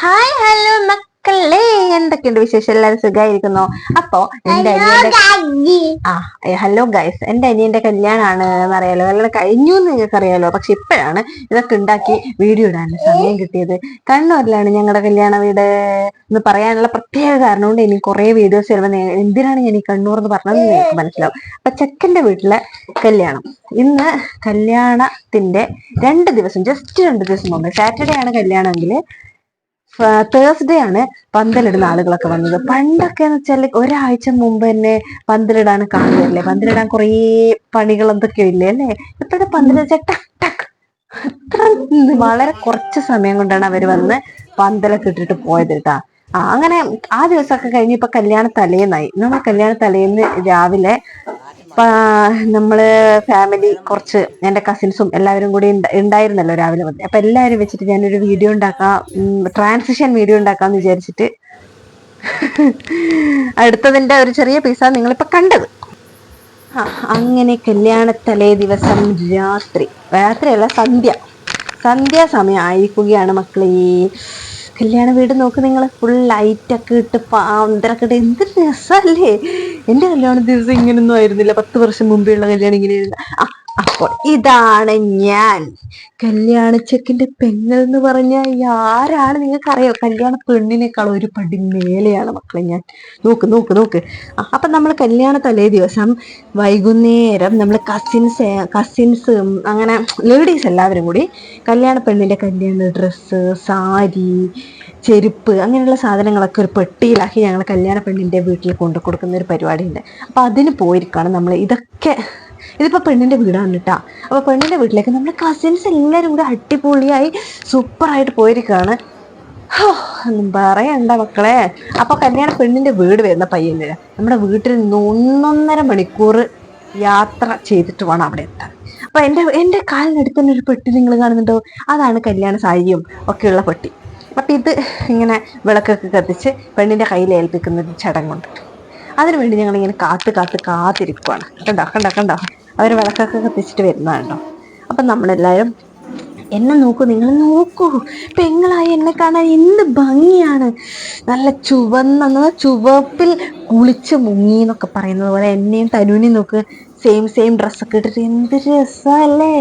Hi hello മക്കളെ. എന്തൊക്കെയുണ്ട് വിശേഷം? എല്ലാവരും സുഖമായിരിക്കുന്നു അപ്പോ എന്റെ അനിയന്റെ ആ ഹലോ ഗൈസ് എന്റെ അനിയന്റെ കല്യാണമാണ് എന്നറിയാലോ കല്യാണം കഴിഞ്ഞു എന്ന് നിങ്ങൾക്ക് അറിയാലോ പക്ഷെ ഇപ്പോഴാണ് ഇതൊക്കെ ഉണ്ടാക്കി വീഡിയോ ഇടാൻ സമയം കിട്ടിയത്. കണ്ണൂരിലാണ് ഞങ്ങളുടെ കല്യാണ വീട് എന്ന് പറയാനുള്ള പ്രത്യേക കാരണം കൊണ്ട് എനിക്ക് കുറെ വീഡിയോസ് വരുമ്പോൾ എന്തിനാണ് ഞാൻ ഈ കണ്ണൂർ എന്ന് പറഞ്ഞത് നിങ്ങൾക്ക് മനസ്സിലാവും. അപ്പൊ ചെക്കന്റെ വീട്ടിലെ കല്യാണം. ഇന്ന് കല്യാണത്തിന്റെ രണ്ട് ദിവസം ജസ്റ്റ് രണ്ട് ദിവസം മുമ്പ് സാറ്റർഡേ ആണ് കല്യാണമെങ്കിൽ തേഴ്സ്ഡേ ആണ് പന്തലിടുന്ന ആളുകളൊക്കെ വന്നത്. പണ്ടൊക്കെ എന്ന് വെച്ചാൽ ഒരാഴ്ച മുമ്പ് തന്നെ പന്തലിടാൻ കാണുന്നില്ലേ പന്തലിടാൻ കുറേ പണികൾ എന്തൊക്കെയോ ഇല്ലേ അല്ലേ? ഇപ്പോഴത്തെ പന്തൽ ടക്ക് ടക്ക് അത്ര വളരെ കുറച്ച് സമയം കൊണ്ടാണ് അവർ വന്ന് പന്തലൊക്കെ ഇട്ടിട്ട് പോയത് കേട്ടാ. ആ അങ്ങനെ ആ ദിവസമൊക്കെ കഴിഞ്ഞ് ഇപ്പൊ കല്യാണ തലേന്നായി നമ്മൾ കല്യാണ തലേന്ന് രാവിലെ നമ്മൾ ഫാമിലി കുറച്ച് എന്റെ കസിൻസും എല്ലാവരും കൂടി ഉണ്ടായിരുന്നല്ലോ രാവിലെ മുതൽ. അപ്പൊ എല്ലാവരും വെച്ചിട്ട് ഞാനൊരു വീഡിയോ ഉണ്ടാക്കാം ട്രാൻസിഷൻ വീഡിയോ ഉണ്ടാക്കാന്ന് വിചാരിച്ചിട്ട് അടുത്തതിന്റെ ഒരു ചെറിയ പീസാണ് നിങ്ങളിപ്പോ കണ്ടത്. ആ അങ്ങനെ കല്യാണ തലേ ദിവസം രാത്രി രാത്രിയല്ല സന്ധ്യ. സന്ധ്യാസമയം ആയിരിക്കുകയാണ് മക്കളെ. കല്യാണ വീട് നോക്ക് നിങ്ങൾ ഫുൾ ലൈറ്റൊക്കെ ഇട്ട് പാന്തരൊക്കെ ഇട്ട്. എന്ത് രസമല്ലേ എന്റെ കല്യാണ ദിവസം ഇങ്ങനൊന്നും ആയിരുന്നില്ല. പത്ത് വർഷം മുമ്പേ ഉള്ള കല്യാണം ഇങ്ങനെയായിരുന്നില്ല ആ അപ്പോൾ ഇതാണ് ഞാൻ. കല്യാണ ചെക്കിന്റെ പെങ്ങൾ എന്ന് പറഞ്ഞാൽ ആരാണ് നിങ്ങൾക്ക് അറിയോ കല്യാണ പെണ്ണിനേക്കാൾ ഒരു പടി മേലെയാണ് മക്കളെ ഞാൻ. നോക്ക് നോക്ക് നോക്ക്. അപ്പം നമ്മൾ കല്യാണ തലേ ദിവസം വൈകുന്നേരം നമ്മൾ കസിൻസ് കസിൻസ് അങ്ങനെ ലേഡീസ് എല്ലാവരും കൂടി കല്യാണ പെണ്ണിന്റെ കല്യാണ ഡ്രസ്സ് സാരി ചെരുപ്പ് അങ്ങനെയുള്ള സാധനങ്ങളൊക്കെ ഒരു പെട്ടിയിലാക്കി ഞങ്ങൾ കല്യാണ പെണ്ണിന്റെ വീട്ടിൽ കൊണ്ടു കൊടുക്കുന്ന ഒരു പരിപാടിയുണ്ട്. അപ്പം അതിന് പോയിരിക്കുകയാണ് നമ്മൾ ഇതൊക്കെ ഇതിപ്പോ പെണ്ണിന്റെ വീടാണ് കേട്ടോ. അപ്പോൾ പെണ്ണിന്റെ വീട്ടിലേക്ക് നമ്മുടെ കസിൻസ് എല്ലാവരും കൂടെ അടിപൊളിയായി സൂപ്പറായിട്ട് പോയിരിക്കുകയാണ് ഒന്നും പറയണ്ട മക്കളെ. അപ്പോൾ കല്യാണ പെണ്ണിന്റെ വീട് വരുന്ന പയ്യന് നമ്മുടെ വീട്ടിൽ നിന്ന് ഒന്നൊന്നര മണിക്കൂർ യാത്ര ചെയ്തിട്ട് വേണം അവിടെ എത്താൻ. അപ്പോൾ എന്റെ എന്റെ കാലിനടുത്ത് തന്നെ ഒരു പെട്ടി നിങ്ങൾ കാണുന്നുണ്ടോ? അതാണ് കല്യാണ സാരിയും ഒക്കെയുള്ള പെട്ടി. അപ്പം ഇത് ഇങ്ങനെ വിളക്കൊക്കെ കത്തിച്ച് പെണ്ണിന്റെ കയ്യിൽ ഏൽപ്പിക്കുന്ന ചടങ്ങുണ്ട്. അതിനുവേണ്ടി ഞങ്ങളിങ്ങനെ കാത്ത് കാത്ത് കാത്തിരിക്കുവാണ്. കണ്ടോ കണ്ടോ കണ്ടോ? അവർ വിളക്കൊക്കെ കത്തിച്ചിട്ട് വരുന്നതുണ്ടോ അപ്പം നമ്മളെല്ലാവരും എന്നെ നോക്കൂ നിങ്ങൾ നോക്കൂ. പെങ്ങളായി എന്നെ കാണാൻ എന്ത് ഭംഗിയാണ്. നല്ല ചുവന്ന ചുവപ്പിൽ കുളിച്ച് മുങ്ങി എന്നൊക്കെ പറയുന്നത് പോലെ എന്നെയും തനുവിനെയും നോക്ക്. സെയിം സെയിം ഡ്രസ്സൊക്കെ ഇട്ടിട്ട് എന്ത് രസമല്ലേ?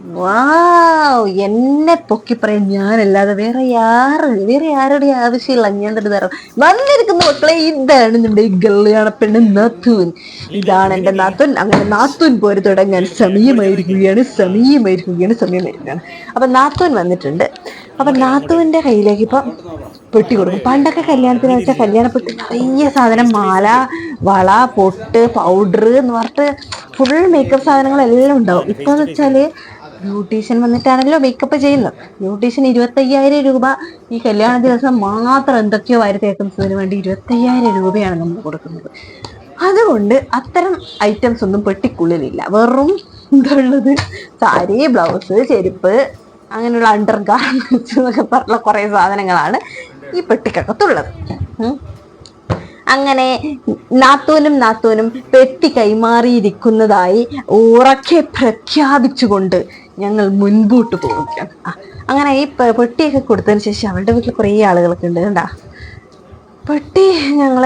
വാവ് എന്നെ പൊക്കി പറയാൻ ഞാനല്ലാതെ വേറെ ആറ് വേറെ ആരുടെ ആവശ്യമില്ല ഞാൻ തന്നെ തരാം വന്നിരിക്കുന്ന മക്കളെ ഇതാണ് ഈ കല്യാണ പെണ്ണ് നാത്തൂൻ. ഇതാണ് എന്റെ നാത്തൂൻ. അങ്ങനെ നാത്തൂൻ പോര് തുടങ്ങാൻ സമയമായിരിക്കുകയാണ് സമയമായിരിക്കുകയാണ് സമയമായിരിക്കുകയാണ്. അപ്പൊ നാത്തൂൻ വന്നിട്ടുണ്ട്. അപ്പൊ നാത്തുവിന്റെ കയ്യിലേക്ക് ഇപ്പൊ പെട്ടി കൊടുക്കും. പണ്ടൊക്കെ കല്യാണത്തിന് വെച്ചാൽ കല്യാണ പെട്ടി നിറയെ സാധനം മാല വള പൊട്ട് പൗഡർ എന്ന് പറഞ്ഞിട്ട് ഫുൾ മേക്കപ്പ് സാധനങ്ങളെല്ലാം ഉണ്ടാവും. ഇപ്പൊന്ന് വെച്ചാൽ ബ്യൂട്ടീഷ്യൻ വന്നിട്ടാണല്ലോ മേക്കപ്പ് ചെയ്യുന്നത്. ബ്യൂട്ടീഷ്യൻ ഇരുപത്തയ്യായിരം രൂപ. ഈ കല്യാണ ദിവസം മാത്രം എന്തൊക്കെയോ വാരി തേക്കുന്നതിന് വേണ്ടി ഇരുപത്തയ്യായിരം രൂപയാണ് നമ്മൾ കൊടുക്കുന്നത്. അതുകൊണ്ട് അത്തരം ഐറ്റംസ് ഒന്നും പെട്ടിക്കുള്ളിലില്ല. വെറും എന്താ ഉള്ളത് സാരി ബ്ലൗസ് ചെരുപ്പ് അങ്ങനെയുള്ള അണ്ടർ ഗാർമെന്റ്സ് എന്നൊക്കെ പറഞ്ഞുള്ള കുറേ സാധനങ്ങളാണ് ഈ പെട്ടിക്കകത്തുള്ളത്. അങ്ങനെ നാത്തൂനും നാത്തൂനും പെട്ടി കൈമാറിയിരിക്കുന്നതായി ഉറക്കെ പ്രഖ്യാപിച്ചുകൊണ്ട് ഞങ്ങൾ മുൻപോട്ട് പോവുകയാണ് അങ്ങനെ ഈ പെട്ടിയൊക്കെ കൊടുത്തതിന് ശേഷം അവളുടെ വീട്ടിൽ കുറേ ആളുകളൊക്കെ ഉണ്ട് കണ്ടാ? പെട്ടി ഞങ്ങൾ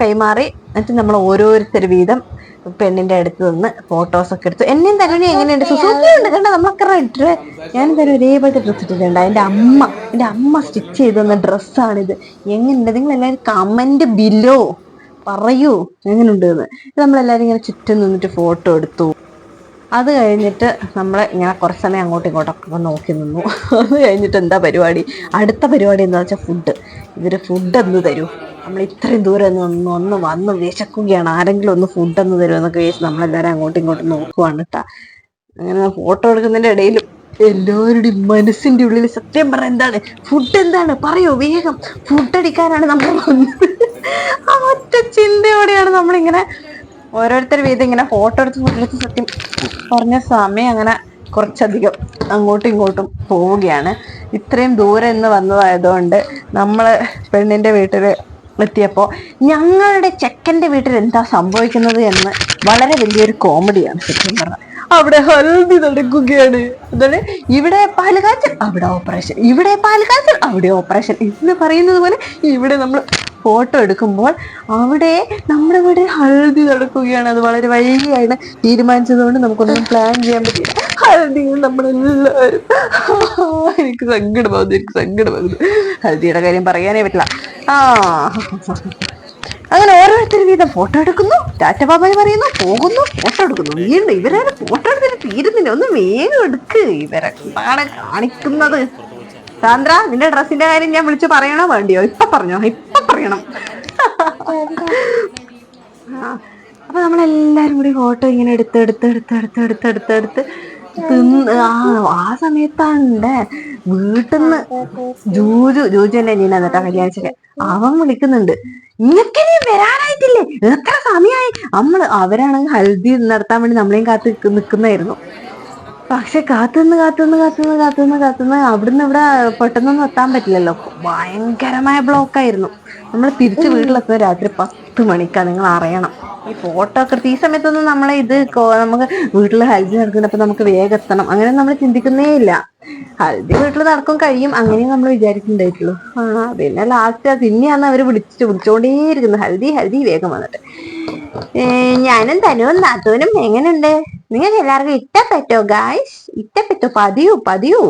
കൈമാറി. എന്നിട്ട് നമ്മൾ ഓരോരുത്തർ വീതം പെണ്ണിന്റെ അടുത്ത് നിന്ന് ഫോട്ടോസൊക്കെ എടുത്തു. എന്നെയും തരുണി എങ്ങനെയുണ്ട്? സുസൂക്കിയുണ്ട് കണ്ട? നമ്മളൊക്കെ റെഡ് ഞാൻ തരും ഒരേപോലത്തെ ഡ്രസ്സ് ഇട്ടിട്ടുണ്ട്. എന്റെ അമ്മ എന്റെ അമ്മ സ്റ്റിച്ച് ചെയ്ത് തന്ന ഡ്രസ്സാണിത് എങ്ങനെയുണ്ട്? നിങ്ങൾ എല്ലാവരും കമന്റ് ബിലോ പറയൂ. എങ്ങനെയുണ്ട് നമ്മളെല്ലാവരും ഇങ്ങനെ ചുറ്റും നിന്നിട്ട് ഫോട്ടോ എടുത്തു. അത് കഴിഞ്ഞിട്ട് നമ്മൾ ഇങ്ങനെ കുറച്ച് സമയം അങ്ങോട്ടും ഇങ്ങോട്ടൊക്കെ നോക്കി നിന്നു. അത് കഴിഞ്ഞിട്ട് എന്താ പരിപാടി? അടുത്ത പരിപാടി എന്താ വെച്ചാൽ ഫുഡ് ഇവർ ഫുഡ് എന്ന് തരൂ. നമ്മൾ ഇത്രയും ദൂരം ഒന്ന് ഒന്ന് ഒന്ന് വന്ന് വിശക്കുകയാണ്. ആരെങ്കിലും ഒന്ന് ഫുഡ് എന്ന് തരുമോ എന്നൊക്കെ വിചാരിച്ച് നമ്മളെല്ലാവരും അങ്ങോട്ടും ഇങ്ങോട്ടും നോക്കുവാണ് കേട്ടാ അങ്ങനെ ഫോട്ടോ എടുക്കുന്നതിന്റെ ഇടയിലും എല്ലാവരുടെയും മനസ്സിന്റെ ഉള്ളിൽ സത്യം പറഞ്ഞ എന്താണ്? ഫുഡ് എന്താണ്? പറയോ വേഗം. ഫുഡ് അടിക്കാനാണ് നമ്മൾ വന്നത്. ആ ഒറ്റ ചിന്തയോടെയാണ് നമ്മളിങ്ങനെ ഓരോരുത്തർ വീതം ഇങ്ങനെ ഫോട്ടോ എടുത്ത് ഫോട്ടോ എടുത്ത് സത്യം പറഞ്ഞ സമയം അങ്ങനെ കുറച്ചധികം അങ്ങോട്ടും ഇങ്ങോട്ടും പോവുകയാണ്. ഇത്രയും ദൂരെ നിന്ന് വന്നതായതുകൊണ്ട് നമ്മൾ പെണ്ണിന്റെ വീട്ടിൽ എത്തിയപ്പോൾ ഞങ്ങളുടെ ചെക്കന്റെ വീട്ടിൽ എന്താ സംഭവിക്കുന്നത് എന്ന് വളരെ വലിയൊരു കോമഡിയാണ് സത്യം പറഞ്ഞത് അവിടെ ഹൽദി നടക്കുകയാണ്. എന്താണ്? ഇവിടെ പാലുകാച്ചൽ അവിടെ ഓപ്പറേഷൻ. ഇവിടെ പാലുകാച്ചൽ അവിടെ ഓപ്പറേഷൻ എന്ന് പറയുന്നത് പോലെ ഇവിടെ നമ്മൾ ഫോട്ടോ എടുക്കുമ്പോൾ അവിടെ നമ്മുടെ ഇവിടെ ഹൽദി നടക്കുകയാണ്. അത് വളരെ വൈകിയാണ് തീരുമാനിച്ചതുകൊണ്ട് നമുക്കൊന്നും പ്ലാൻ ചെയ്യാൻ പറ്റില്ല ഹൽദി നമ്മളെല്ലാവരും. എനിക്ക് സങ്കടമാകുന്നു എനിക്ക് സങ്കടമാകുന്നു ഹൽദിയുടെ കാര്യം പറയാനേ പറ്റില്ല. ആ. അങ്ങനെ ഓരോരുത്തർ വീതം ഫോട്ടോ എടുക്കുന്നു. ടാറ്റ ബാബായി പറയുന്നു പോകുന്നു ഫോട്ടോ എടുക്കുന്നു. വീണ്ടും ഇവരാരും ഫോട്ടോ എടുത്തിട്ട് തീരുന്നില്ല. ഒന്ന് വേഗം എടുക്ക്. ഇവരെ കാണിക്കുന്നത്. സാന്ദ്ര നിന്റെ ഡ്രസ്സിന്റെ കാര്യം ഞാൻ വിളിച്ച് പറയണോ വേണ്ടിയോ? ഇപ്പൊ പറഞ്ഞോ പറയണം. അപ്പൊ നമ്മളെല്ലാരും കൂടി ഫോട്ടോ ഇങ്ങനെ എടുത്ത് എടുത്ത് എടുത്ത് എടുത്ത് എടുത്ത് എടുത്ത് എടുത്ത് തിന്ന് ആ ആ സമയത്താണ് വീട്ടിൽ നിന്ന് ജൂജു ജൂജു തന്നെ നീന എന്നിട്ടാ കല്യാണിച്ചൊക്കെ. അവൻ വിളിക്കുന്നുണ്ട്. ഇങ്ങക്ക് നീ വരാനായിട്ടില്ലേ? എത്ര സമയമായി നമ്മൾ അവരാണെങ്കിൽ ഹൽദി നടത്താൻ വേണ്ടി നമ്മളെയും കാത്ത് നിൽക്കുന്നായിരുന്നു പക്ഷെ കാത്തുനിന്ന് കാത്തുനിന്ന് കാത്തുനിന്ന് കാത്തുനിന്ന് കാത്തുനിന്ന് അവിടുന്ന് ഇവിടെ പെട്ടെന്നൊന്നും എത്താൻ പറ്റില്ലല്ലോ. ഭയങ്കരമായ ബ്ലോക്കായിരുന്നു നമ്മൾ തിരിച്ച് വീട്ടിലെത്തുന്ന രാത്രി പത്ത് മണിക്കാണ് നിങ്ങൾ അറിയണം. ഈ ഫോട്ടോ ഒക്കെ ഈ സമയത്തൊന്നും നമ്മളെ ഇത് നമുക്ക് വീട്ടിൽ ഹൽദി നടക്കുന്നപ്പോൾ നമുക്ക് വേഗം എത്തണം. അങ്ങനെ നമ്മൾ ചിന്തിക്കുന്നേ ഇല്ല. ഹൽദി വീട്ടിൽ നടക്കും കഴിയും. അങ്ങനെ നമ്മൾ വിചാരിക്കുന്നുണ്ടായിട്ടുള്ളൂ ആ പിന്നെ ലാസ്റ്റ് ആ പിന്നെയാണ് അവർ വിളിച്ചു വിളിച്ചോണ്ടേയിരിക്കുന്നത് ഹൽദി ഹൽദി വേഗം വന്നിട്ട്. ഞാനും തനുവും നാത്തൂനും എങ്ങനെയുണ്ട്? നിങ്ങൾക്ക് എല്ലാവർക്കും ഇഷ്ടപ്പെട്ടോ ഗായ്സ് ഇഷ്ടപ്പെട്ടോ പതിയൂ പതിയൂ.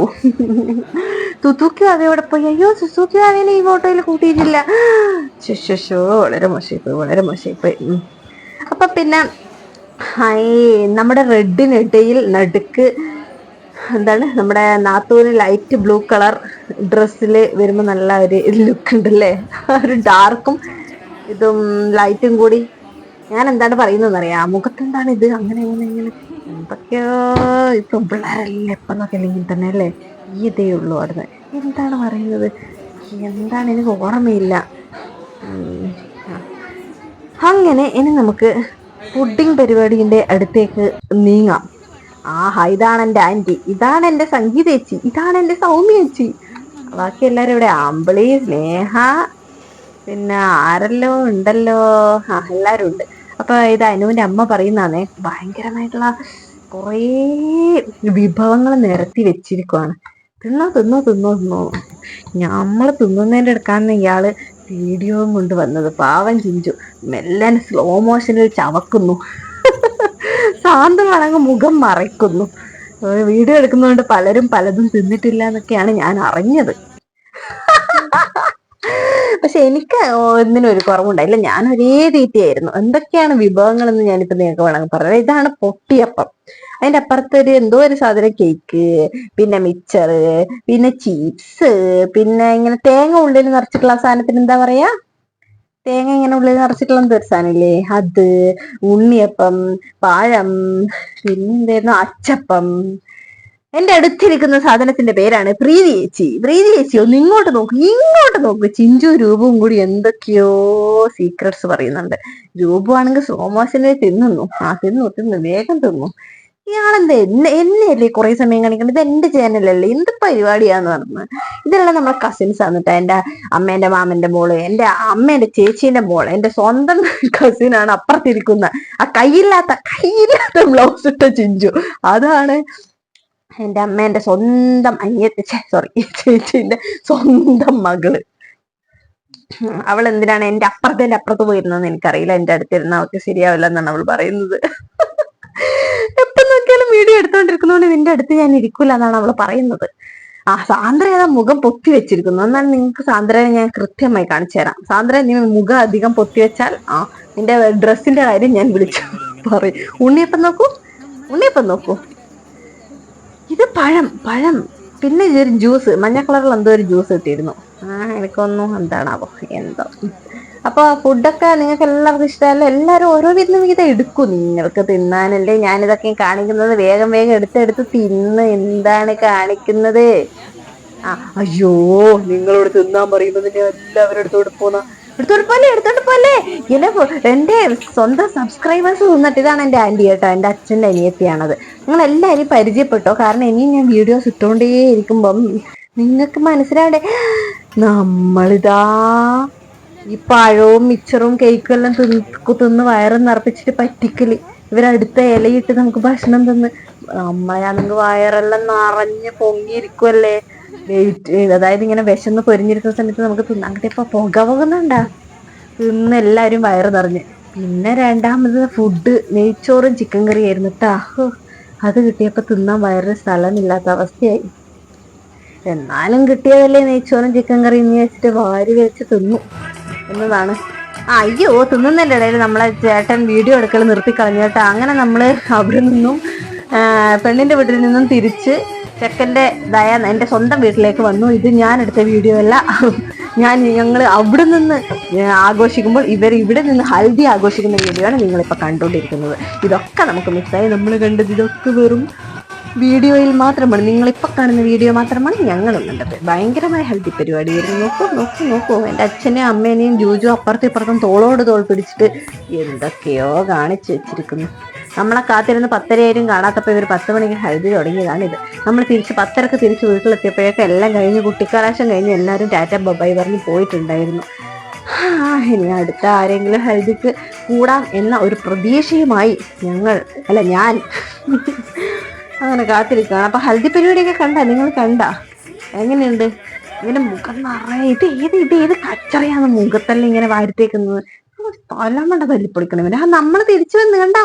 തുത്തൂക്കി അതെവിടെ പോയി. അയ്യോ സുസൂക്കി അതിനെ ഈ ഫോട്ടോയിൽ കൂട്ടിയിട്ടില്ല. ശുശോ വളരെ മോശമായിപ്പോയി വളരെ മോശമായിപ്പോയി. അപ്പൊ പിന്നെ നമ്മുടെ റെഡിനിടയിൽ നടുക്ക് എന്താണ് നമ്മുടെ നാത്തൂര് ലൈറ്റ് ബ്ലൂ കളർ ഡ്രസ്സിൽ വരുമ്പോൾ നല്ല ഒരു ലുക്ക് ഉണ്ടല്ലേ? ഒരു ഡാർക്കും ഇതും ലൈറ്റും കൂടി. ഞാൻ എന്താണ് പറയുന്നത് അറിയാം മുഖത്തെന്താണ് ഇത്? അങ്ങനെ അങ്ങനെ ഇങ്ങനെ. എന്തൊക്കെയോ ഇപ്പൊ പിള്ളേരല്ലേ ഇപ്പം നോക്കിയില്ലെങ്കിൽ തന്നെ അല്ലേ ഇതേ ഉള്ളൂ അവിടുന്ന്. എന്താണ് പറയുന്നത്? എന്താണ് എനിക്ക് ഓർമ്മയില്ല. അങ്ങനെ ഇനി നമുക്ക് പുഡിംഗ് പരിപാടിന്റെ അടുത്തേക്ക് നീങ്ങാം. ആഹാ ഇതാണ് എന്റെ ആന്റി. ഇതാണ് എന്റെ സംഗീത ചേച്ചി. ഇതാണ് എന്റെ സൗമ്യ ചേച്ചി. ബാക്കി എല്ലാവരും ഇവിടെ അമ്പിളി സ്നേഹ പിന്നെ ആരെല്ലോ ഉണ്ടല്ലോ? ആ എല്ലാവരും ഉണ്ട്. അപ്പൊ ഇത് അനുവിന്റെ അമ്മ പറയുന്നതാണേ ഭയങ്കരമായിട്ടുള്ള കുറേ വിഭവങ്ങൾ നിരത്തി വെച്ചിരിക്കുവാണ്. തിന്നോ തിന്നോ തിന്നോ തിന്നോ. ഞമ്മൾ തിന്നുന്നതിന്റെ എടുക്കാന്ന് ഇയാൾ വീഡിയോയും കൊണ്ട് വന്നത്. പാവം ചിഞ്ചു. മെല്ലെ സ്ലോ മോഷനിൽ ചവക്കുന്നു. സാന്തമാണെങ്കിൽ മുഖം മറയ്ക്കുന്നു. വീഡിയോ എടുക്കുന്നതുകൊണ്ട് പലരും പലതും തിന്നിട്ടില്ല എന്നൊക്കെയാണ് ഞാൻ അറിഞ്ഞത്. പക്ഷെ എനിക്ക് ഒന്നിനും ഒരു കുറവുണ്ടായില്ല ഞാൻ ഒരേ തീറ്റയായിരുന്നു എന്തൊക്കെയാണ് വിഭവങ്ങൾ എന്ന് ഞാനിപ്പോ നിങ്ങൾക്ക് വേണമെങ്കിൽ പറയാം. ഇതാണ് പൊട്ടിയപ്പം. അതിന്റെ അപ്പുറത്ത് ഒരു എന്തോ ഒരു സാധനം കേക്ക് പിന്നെ മിക്സർ പിന്നെ ചീപ്സ് പിന്നെ ഇങ്ങനെ തേങ്ങ ഉള്ളിൽ നിറച്ചിട്ടുള്ള സാധനത്തിന് എന്താ പറയാ? തേങ്ങ ഇങ്ങനെ ഉള്ളിൽ നിറച്ചിട്ടുള്ള എന്തോ ഒരു സാധനമില്ലേ? അത് ഉണ്ണിയപ്പം പഴം പിന്നെന്തായിരുന്നു അച്ചപ്പം എന്റെ അടുത്തിരിക്കുന്ന സാധനത്തിന്റെ പേരാണ് പ്രീതി ചേച്ചി. പ്രീതി ചേച്ചി ഒന്ന് ഇങ്ങോട്ട് നോക്ക് ഇങ്ങോട്ട് നോക്ക്. ചിഞ്ചു രൂപവും കൂടി എന്തൊക്കെയോ സീക്രട്സ് പറയുന്നുണ്ട്. രൂപു ആണെങ്കിൽ സ്ലോ മോഷനിൽ തിന്നുന്നു. ആ തിന്നു തിന്നു വേഗം തിന്നു. ഇയാളെന്താ എന്നെ എന്നെയല്ലേ കുറെ സമയം കാണിക്കുന്നത് ഇത് എന്റെ ചാനലല്ലേ എന്ത് പരിപാടിയാന്ന് പറഞ്ഞത് ഇതെല്ലാം നമ്മളെ കസിൻസ് ആണ് കേട്ടോ എന്റെ അമ്മേന്റെ മാമന്റെ മോൾ എന്റെ അമ്മേന്റെ ചേച്ചീന്റെ മോൾ എന്റെ സ്വന്തം കസിനാണ് അപ്പുറത്തിരിക്കുന്ന ആ കൈയില്ലാത്ത കൈയില്ലാത്ത ബ്ലൗസ് ഇട്ട ചിഞ്ചു. അതാണ് എന്റെ അമ്മേന്റെ സ്വന്തം അനിയത്തി സോറി ചേച്ചീന്റെ സ്വന്തം മകൾ. അവൾ എന്തിനാണ് എന്റെ അപ്പുറത്തെ അപ്പുറത്ത് പോയിരുന്നതെന്ന് എനിക്കറിയില്ല. എന്റെ അടുത്തിരുന്ന അവൾക്ക് ശരിയാവില്ല എന്നാണ് അവൾ പറയുന്നത്. എപ്പം നോക്കിയാലും വീഡിയോ എടുത്തുകൊണ്ടിരിക്കുന്നതുകൊണ്ട് നിന്റെ അടുത്ത് ഞാൻ ഇരിക്കൂല എന്നാണ് അവൾ പറയുന്നത്. ആ സാന്ദ്ര ഏതാ മുഖം പൊത്തി വെച്ചിരിക്കുന്നു. എന്നാൽ നിങ്ങൾക്ക് സാന്ദ്രനെ ഞാൻ കൃത്യമായി കാണിച്ചു തരാം. സാന്ദ്ര നീ മുഖം അധികം പൊത്തി വെച്ചാൽ ആ നിന്റെ ഡ്രസ്സിന്റെ കാര്യം ഞാൻ വിളിച്ചു പറയും. ഉണ്ണിയപ്പം നോക്കൂ. ഉണ്ണിയപ്പം നോക്കൂ. ഇത് പഴം പഴം. പിന്നെ ഇതൊരു ജ്യൂസ്. മഞ്ഞ കളറിൽ എന്തോ ഒരു ജ്യൂസ് കിട്ടിയിരുന്നു. ആ എനിക്കൊന്നും എന്താണാവോ എന്തോ. അപ്പൊ ഫുഡൊക്കെ നിങ്ങൾക്ക് എല്ലാവർക്കും ഇഷ്ടമല്ല എല്ലാവരും ഓരോ വീട്ടിലും വീതം എടുക്കും. നിങ്ങൾക്ക് തിന്നാനല്ലേ ഞാനിതൊക്കെ കാണിക്കുന്നത്. വേഗം വേഗം എടുത്തെടുത്ത് തിന്ന് എന്താണ് കാണിക്കുന്നത്? അയ്യോ നിങ്ങളോട് തിന്നാൻ ഞാൻ എല്ലാവരും എടുത്തോട് പോന്ന എടുത്തോണ്ട് പോലെ എടുത്തോണ്ട് പോലെ എന്റെ എന്റെ സ്വന്തം സബ്സ്ക്രൈബേഴ്സ് തിന്നിട്ട് ഇതാണ് എന്റെ ആന്റി കേട്ടോ എന്റെ അച്ഛന്റെ അനിയത്തിയാണത്. നിങ്ങൾ എല്ലാവരും പരിചയപ്പെട്ടോ? കാരണം ഇനിയും ഞാൻ വീഡിയോസ് ഇട്ടുകൊണ്ടേ ഇരിക്കുമ്പം നിങ്ങൾക്ക് മനസ്സിലാവണ്ടേ? നമ്മളിതാ ഈ പഴവും മിച്ചറും കേക്കും എല്ലാം തിന്ന് തിന്ന് വയറും നിറപ്പിച്ചിട്ട് പറ്റിക്കൽ. ഇവരടുത്ത ഇലയിട്ട് നമുക്ക് ഭക്ഷണം തന്ന്. നമ്മളാണെങ്കിൽ വയറെല്ലാം നിറഞ്ഞ് പൊങ്ങിയിരിക്കുമല്ലേ അതായത് ഇങ്ങനെ വിശന്ന് പൊരിഞ്ഞിരിക്കുന്ന സമയത്ത് നമുക്ക് തിന്നാൻ ഇപ്പൊ പുക പോകുന്നുണ്ടാ തിന്ന് എല്ലാവരും വയറ് നിറഞ്ഞ്. പിന്നെ രണ്ടാമത് ഫുഡ് നെയ്ച്ചോറും ചിക്കൻ കറിയായിരുന്നു കേട്ടോ അത് കിട്ടിയപ്പോൾ തിന്നാൻ വയറിന് സ്ഥലമില്ലാത്ത അവസ്ഥയായി. എന്നാലും കിട്ടിയതല്ലേ നെയ്ച്ചോറും ചിക്കൻ കറി എന്ന് വെച്ചിട്ട് വാരി വെച്ച് തിന്നു എന്നതാണ്. അയ്യോ തിന്നുന്നതിന്റെ ഇടയിൽ നമ്മളെ ചേട്ടൻ വീഡിയോ എടുക്കൽ നിർത്തി കളഞ്ഞേട്ടാ അങ്ങനെ നമ്മൾ അവിടെ നിന്നും പെണ്ണിന്റെ വീട്ടിൽ നിന്നും തിരിച്ച് ചെക്കന്റെ ദയ എന്റെ സ്വന്തം വീട്ടിലേക്ക് വന്നു. ഇത് ഞാൻ എടുത്ത വീഡിയോ അല്ല. ഞാൻ ഞങ്ങൾ അവിടെ നിന്ന് ആഘോഷിക്കുമ്പോൾ ഇവർ ഇവിടെ നിന്ന് ഹൽദി ആഘോഷിക്കുന്ന വീഡിയോ ആണ് നിങ്ങളിപ്പോൾ കണ്ടുകൊണ്ടിരിക്കുന്നത്. ഇതൊക്കെ നമുക്ക് മിസ്സായി നമ്മൾ കണ്ടത് ഇതൊക്കെ വെറും വീഡിയോയിൽ മാത്രമാണ്. നിങ്ങളിപ്പോൾ കാണുന്ന വീഡിയോ മാത്രമാണ് ഞങ്ങളും കണ്ടത്. ഭയങ്കരമായ ഹെൽത്തി പരിപാടിയായിരുന്നു നോക്കൂ നോക്കൂ നോക്കൂ. എന്റെ അച്ഛനെയും അമ്മേനെയും ജൂജു അപ്പുറത്തും ഇപ്പുറത്തും തോളോട് തോൾ പിടിച്ചിട്ട് എന്തൊക്കെയോ കാണിച്ചു വെച്ചിരിക്കുന്നു. നമ്മളെ കാത്തിരുന്ന് പത്തരയായിരം കാണാത്തപ്പോൾ ഇവർ പത്ത് മണിക്ക് ഹൽദി ഇത്. നമ്മൾ തിരിച്ച് പത്തരക്ക് തിരിച്ച് വീട്ടിലെത്തിയപ്പോഴേക്കും എല്ലാം കഴിഞ്ഞ് കുട്ടിക്കാലാശം കഴിഞ്ഞ് എല്ലാവരും ടാറ്റ ബൊബായി പറഞ്ഞ് പോയിട്ടുണ്ടായിരുന്നു. ഇനി അടുത്ത ആരെങ്കിലും ഹൽദിക്ക് കൂടാം എന്ന ഒരു പ്രതീക്ഷയുമായി ഞങ്ങൾ അല്ല ഞാൻ അങ്ങനെ കാത്തിരിക്കുകയാണ്. അപ്പം ഹൽദി പരിപാടിയൊക്കെ കണ്ട? നിങ്ങൾ കണ്ട? എങ്ങനെയുണ്ട്? ഇങ്ങനെ മുഖം നിറയെ ഇത് ഏത് ഇത് ഏത് കച്ചറയാണ് മുഖത്തെല്ലാം ഇങ്ങനെ വാരിത്തേക്കുന്നത്? തലമണ്ട തല്ലിപ്പൊളിക്കണം ആ നമ്മൾ തിരിച്ചു വന്ന് കണ്ട?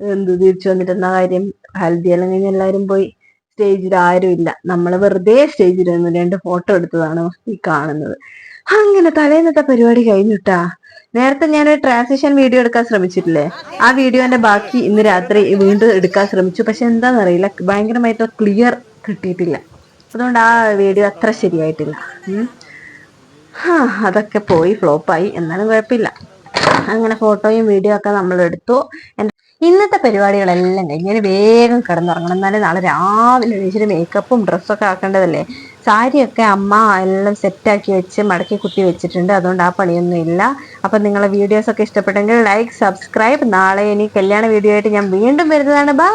എന്ത് തിരിച്ചു വന്നിട്ട് എന്താ കാര്യം? ഹൽദി എല്ലാം കഴിഞ്ഞ് എല്ലാവരും പോയി സ്റ്റേജിൽ ആരും ഇല്ല. നമ്മൾ വെറുതെ സ്റ്റേജിൽ നിന്ന് രണ്ട് ഫോട്ടോ എടുത്തതാണ് ഈ കാണുന്നത്. അങ്ങനെ തലേന്നത്തെ പരിപാടി കഴിഞ്ഞിട്ടാ നേരത്തെ ഞാനൊരു ട്രാൻസിഷൻ വീഡിയോ എടുക്കാൻ ശ്രമിച്ചിട്ടില്ലേ? ആ വീഡിയോന്റെ ബാക്കി ഇന്ന് രാത്രി വീണ്ടും എടുക്കാൻ ശ്രമിച്ചു. പക്ഷെ എന്താണെന്നറിയില്ല ഭയങ്കരമായിട്ട് ക്ലിയർ കിട്ടിയിട്ടില്ല. അതുകൊണ്ട് ആ വീഡിയോ അത്ര ശരിയായിട്ടില്ല. അതൊക്കെ പോയി ഫ്ലോപ്പായി എന്നാലും കുഴപ്പമില്ല. അങ്ങനെ ഫോട്ടോയും വീഡിയോ ഒക്കെ നമ്മൾ എടുത്തു ഇന്നത്തെ പരിപാടികളെല്ലാം കഴിഞ്ഞ് ഞാൻ വേഗം കിടന്നുറങ്ങണം. എന്നാലും നാളെ രാവിലെ എണീച്ചിട്ട് മേക്കപ്പും ഡ്രസ്സൊക്കെ ആക്കേണ്ടതല്ലേ? സാരിയൊക്കെ അമ്മ എല്ലാം സെറ്റാക്കി വെച്ച് മടക്കി കുത്തി വെച്ചിട്ടുണ്ട്. അതുകൊണ്ട് ആ പണിയൊന്നും ഇല്ല. അപ്പം നിങ്ങളെ വീഡിയോസൊക്കെ ഇഷ്ടപ്പെട്ടെങ്കിൽ ലൈക്ക് സബ്സ്ക്രൈബ് നാളെ ഇനി കല്യാണ വീഡിയോ ആയിട്ട് ഞാൻ വീണ്ടും വരുന്നതാണ്. ബൈ